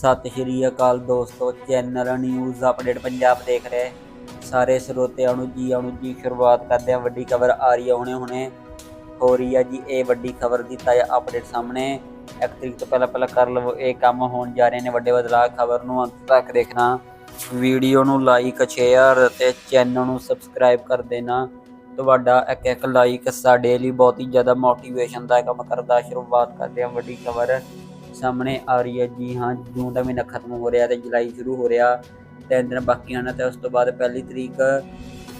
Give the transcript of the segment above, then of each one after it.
ਸਤਿ ਸ਼੍ਰੀ ਅਕਾਲ ਦੋਸਤੋ channel news update Punjab ਦੇਖ ਰਹੇ। ਸਾਰੇ ਸਰੋਤਿਆਂ ਨੂੰ ਜੀ, ਆਉਣ ਜੀ, ਸ਼ੁਰੂਆਤ ਕਰਦੇ ਹਾਂ। ਵੱਡੀ ਖਬਰ ਆ ਰਹੀ ਹੈ ਹੁਣੇ ਹੁਣੇ। ਹੋ ਰਹੀ ਹੈ ਜੀ, ਇਹ ਵੱਡੀ ਖਬਰ ਦੀ ਤਾਜ਼ਾ ਅਪਡੇਟ ਸਾਹਮਣੇ। ਇੱਕ ਤਰੀਕ ਤੋਂ ਪਹਿਲਾਂ ਪਹਿਲਾਂ ਕਰ ਲਵੋ, ਇਹ ਕੰਮ ਹੋਣ ਜਾ ਰਹੇ ਨੇ ਵੱਡੇ ਬਦਲਾਅ। ਖਬਰ ਨੂੰ ਅੰਤ ਤੱਕ ਦੇਖਣਾ। ਵੀਡੀਓ ਨੂੰ ਲਾਈਕ ਸ਼ੇਅਰ ਅਤੇ ਚੈਨਲ ਨੂੰ ਸਬਸਕ੍ਰਾਈਬ ਕਰ ਦੇਣਾ। ਤੁਹਾਡਾ ਇੱਕ ਇੱਕ ਲਾਈਕ ਸਾਡੇ ਲਈ ਬਹੁਤ ਹੀ ਜ਼ਿਆਦਾ ਮੋਟੀਵੇਸ਼ਨ ਦਾ ਕੰਮ ਕਰਦਾ। ਸ਼ੁਰੂਆਤ ਕਰਦੇ ਹਾਂ ਵੱਡੀ ਖਬਰ। ਸਾਹਮਣੇ ਆ ਰਹੀ ਹੈ। ਜੀ ਹਾਂ, ਜੂਨ ਦਾ ਮਹੀਨਾ ਖਤਮ ਹੋ ਰਿਹਾ ਤੇ ਜੁਲਾਈ ਸ਼ੁਰੂ ਹੋ ਰਿਹਾ। ਤਿੰਨ ਦਿਨ ਬਾਕੀ ਹਨ ਤੇ ਉਸ ਤੋਂ ਬਾਅਦ ਪਹਿਲੀ ਤਰੀਕ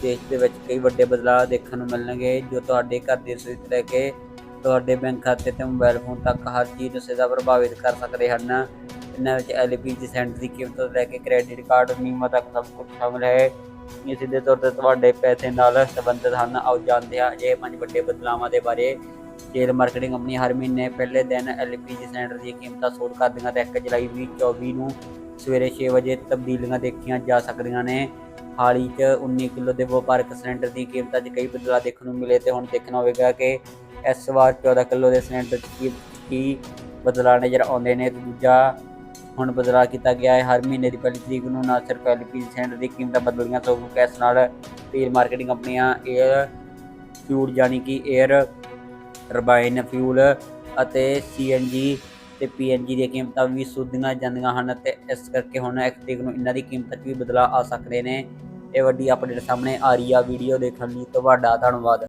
ਦੇਸ਼ ਦੇ ਵਿੱਚ ਕਈ ਵੱਡੇ ਬਦਲਾਅ ਦੇਖਣ ਨੂੰ ਮਿਲਣਗੇ। ਜੋ ਤੁਹਾਡੇ ਘਰ ਦੀ ਰਸੋਈ ਤੋਂ ਲੈ ਕੇ ਤੁਹਾਡੇ ਬੈਂਕ ਖਾਤੇ ਤੇ ਮੋਬਾਈਲ ਫੋਨ ਤੱਕ ਹਰ ਚੀਜ਼ ਨੂੰ ਸਿੱਧਾ ਪ੍ਰਭਾਵਿਤ ਕਰ ਸਕਦੇ ਹਨ। ਇਹਨਾਂ ਵਿੱਚ ਐਲਪੀਜੀ ਸੈਂਟਰ ਦੀ ਕੀਮਤ ਤੋਂ ਲੈ ਕੇ ਕ੍ਰੈਡਿਟ ਕਾਰਡ ਨਿਯਮਾਂ ਤੱਕ ਸਭ ਕੁਝ ਸ਼ਾਮਲ ਹੈ। ਇਹ ਸਿੱਧੇ ਤੌਰ ਤੇ ਤੁਹਾਡੇ ਪੈਸੇ ਨਾਲ ਸੰਬੰਧਿਤ ਹਨ। ਆਓ ਜਾਣਦੇ ਹਾਂ ਇਹ ਪੰਜ ਵੱਡੇ ਬਦਲਾਵਾਂ ਦੇ ਬਾਰੇ। ਤੇਲ ਮਾਰਕੀਟਿੰਗ ਕੰਪਨੀ ਹਰ ਮਹੀਨੇ ਪਹਿਲੇ ਦਿਨ ਐਲਪੀਜੀ ਸਿਲੰਡਰ ਦੀਆਂ ਕੀਮਤਾਂ ਸੋਧ ਕਰਦੀਆਂ ਤੇ 1 ਜੁਲਾਈ 2024 ਨੂੰ ਸਵੇਰੇ 6 ਵਜੇ ਤਬਦੀਲੀਆਂ ਦੇਖੀਆਂ ਜਾ ਸਕਦੀਆਂ ਨੇ। ਹਾਲ ਹੀ 'ਚ 19 ਕਿਲੋ ਦੇ ਵਪਾਰਕ ਸਿਲੰਡਰ ਦੀ ਕੀਮਤਾਂ 'ਚ ਕਈ ਬਦਲਾਅ ਦੇਖਣ ਨੂੰ ਮਿਲੇ ਤੇ ਹੁਣ ਦੇਖਣਾ ਹੋਵੇਗਾ ਕਿ ਇਸ ਵਾਰ 14 ਕਿਲੋ ਦੇ ਸਿਲੰਡਰ 'ਚ ਕੀ ਬਦਲਾਅ ਨਜ਼ਰ ਆਉਂਦੇ ਨੇ ਤੇ ਦੂਜਾ ਹੁਣ ਬਦਲਾਅ ਕੀਤਾ ਗਿਆ ਹੈ। ਹਰ ਮਹੀਨੇ ਦੀ ਪਹਿਲੀ ਤਰੀਕ ਨੂੰ ਨਾ ਸਿਰਫ ਐਲਪੀਜੀ ਸਿਲੰਡਰ ਦੀ ਕੀਮਤਾਂ ਬਦਲੀਆਂ ਸਗੋਂ ਇਸ ਨਾਲ ਤੇਲ ਮਾਰਕੀਟਿੰਗ ਕੰਪਨੀਆਂ 에ਅਰ ਫਿਊਡ ਯਾਨੀ ਕਿ 에ਅਰ ਟਰਬਾਈਨ, ਫਿਊਲ ਅਤੇ ਸੀਐਨਜੀ ਤੇ ਪੀਐਨਜੀ ਦੀਆਂ ਕੀਮਤਾਂ ਵੀ ਸੁਧੀਆਂ ਜਾਂਦੀਆਂ ਹਨ ਤੇ ਇਸ ਕਰਕੇ ਹੁਣ ਇੱਕ ਤਰੀਕ ਨੂੰ ਇਹਨਾਂ ਦੀ ਕੀਮਤਾਂ 'ਚ ਵੀ ਬਦਲਾਅ ਆ ਸਕਦੇ ਨੇ। ਇਹ ਵੱਡੀ ਅਪਡੇਟ ਸਾਹਮਣੇ ਆ ਰਹੀ ਆ, ਵੀਡੀਓ ਦੇਖਣ ਲਈ ਤੁਹਾਡਾ ਧੰਨਵਾਦ।